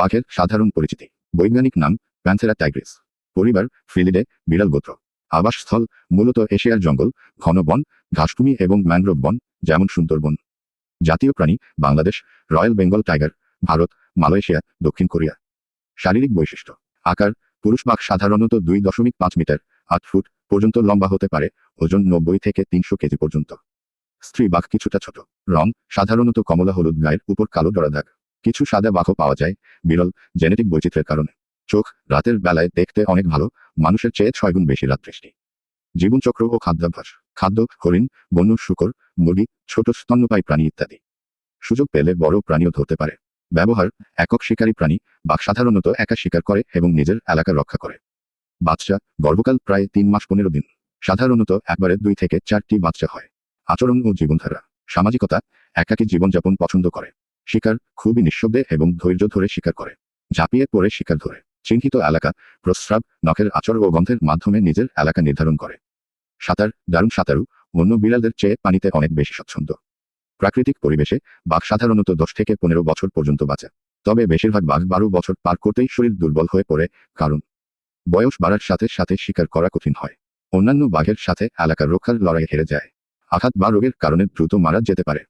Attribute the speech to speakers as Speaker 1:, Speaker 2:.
Speaker 1: বাঘের সাধারণ পরিচিতি। বৈজ্ঞানিক নাম প্যান্সেরা টাইগ্রিস। পরিবার ফিলিডে, বিড়াল গোত্র। আবাসস্থল মূলত এশিয়ার জঙ্গল, ঘন বন, ঘাসভূমি এবং ম্যানগ্রোভ বন, যেমন সুন্দরবন জাতীয় প্রাণী Bangladesh, royal Bengal tiger, Bharat, Malaysia, দক্ষিণ কোরিয়া। শারীরিক বৈশিষ্ট্য। আকার, পুরুষ বাঘ সাধারণত দুই দশমিক পাঁচ মিটার, আট ফুট পর্যন্ত লম্বা হতে পারে, ওজন নব্বই থেকে তিনশো কেজি পর্যন্ত। স্ত্রী বাঘ কিছুটা ছোট। রং সাধারণত কমলা হলুদ, গায়ের উপর কালো ডরা দাগ কিছু সাদা বাঘও পাওয়া যায়, বিরল জেনেটিক বৈচিত্র্যের কারণে। চোখ রাতের বেলায় দেখতে অনেক ভালো, মানুষের চেয়ে ছয়গুণ বেশি রাতদৃষ্টি জীবনচক্র ও খাদ্যাভ্যাস। খাদ্য, হরিণ, বন্য, শুকর, মুরগি, ছোট স্তন্যপায়ী প্রাণী ইত্যাদি। সুযোগ পেলে বড় প্রাণীও ধরতে পারে। ব্যবহার, একক শিকারী প্রাণী বাঘ সাধারণত একা শিকার করে এবং নিজের এলাকা রক্ষা করে। বাচ্চা, গর্ভকাল প্রায় তিন মাস পনেরো দিন। সাধারণত একবারে দুই থেকে চারটি বাচ্চা হয়। আচরণ ও জীবনধারা। সামাজিকতা, একাকী জীবনযাপন পছন্দ করে। শিকার খুবই নিঃশব্দে এবং ধৈর্য ধরে শিকার করে। ঝাঁপিয়ে পড়ে শিকার ধরে। চিহ্নিত এলাকা, প্রস্রাব, নখের আচর ও গন্ধের মাধ্যমে নিজের এলাকা নির্ধারণ করে। সাঁতার, দারুণ সাঁতারু, অন্য বিড়ালদের চেয়ে পানিতে অনেক বেশি স্বচ্ছন্দ প্রাকৃতিক পরিবেশে বাঘ সাধারণত দশ থেকে পনেরো বছর পর্যন্ত বাঁচে। তবে বেশিরভাগ বাঘ বারো বছর পার করতেই শরীর দুর্বল হয়ে পড়ে, কারণ বয়স বাড়ার সাথে সাথে শিকার করা কঠিন হয়। অন্যান্য বাঘের সাথে এলাকার রক্ষার লড়াই হেরে যায়। আঘাত বা রোগের কারণে দ্রুত মারা যেতে পারে।